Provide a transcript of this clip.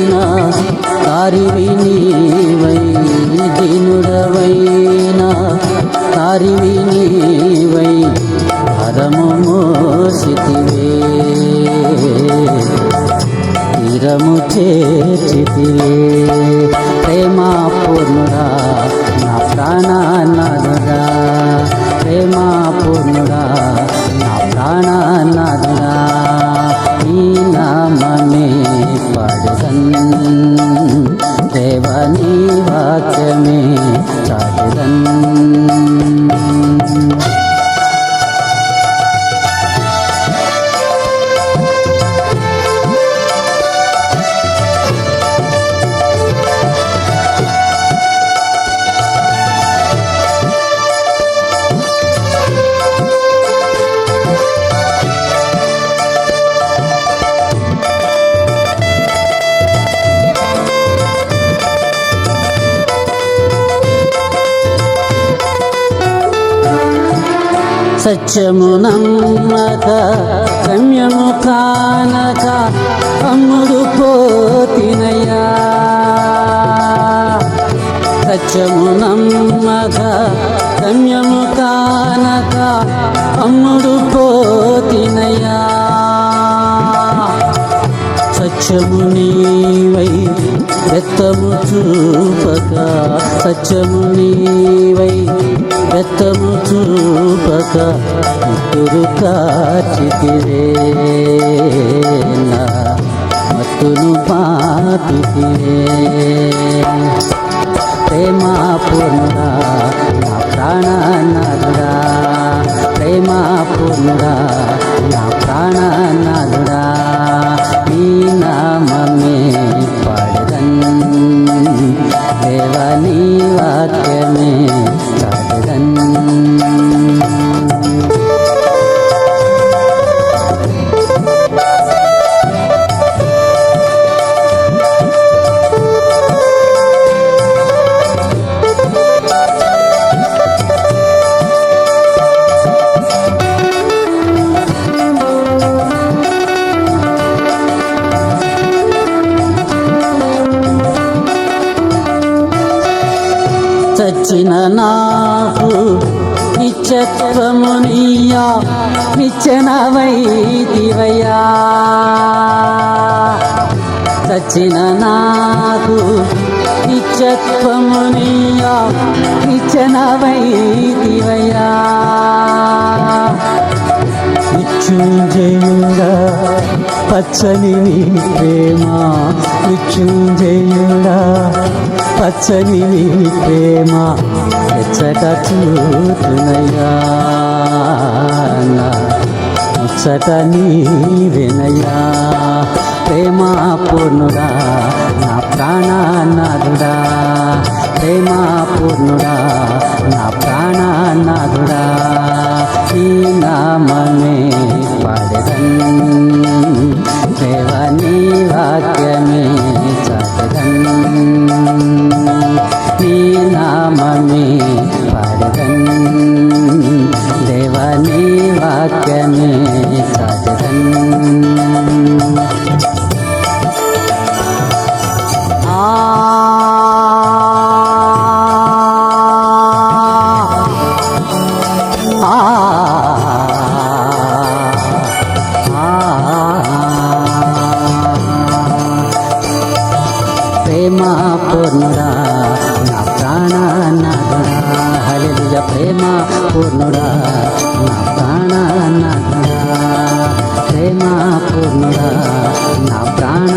దీనుడవైన దారివి నీవై దీనుడవైన దారివి నీవై హరము మోసితివే. తీరము Karan. సత్యము నమ్మక కానక అమ్ముడు పోతినయ్యా. సత్యము నమ్మక గమ్యము కానక అమ్ముడు పోతినయ్యా. సత్యము నీవై వెత్తము చూపక సత్యము నీవై. వెత్తము చూపక ఇద్దరు కాచితివే నా మత్తును పాపితివే ప్రేమా పూర్ణుడా నా ప్రాణ ప్రాణనాథుడా ప్రేమా పూర్ణుడా నా చచ్చిన నాకు నిత్యత్వము నీయా నిచ్చెన వైదివయ్యా చచ్చిన నాకు నిత్యత్వము నీయా నిచ్చెన వైదివయ్యా పచ్చని నీ ప్రేమ మృత్యుంజయుడా పచ్చని నీ ప్రేమ ఎచ్చట చూతునయ్యా నా ముచ్చట నీ వినయ్యా ప్రేమ పూర్ణుడా నా ప్రాణనాథుడా. ప్రేమ పూర్ణుడా దేవని వాక్యమే చదదన్ నీ నామమే పాడదన్ దేవని వాక్యమే చదదన్ పూర్ణుడా నా ప్రాణనాథుడా హల్లెలూయ ప్రేమ పూర్ణుడా నా ప్రాణనాథుడా ప్రేమ పూర్ణుడా నా ప్రాణ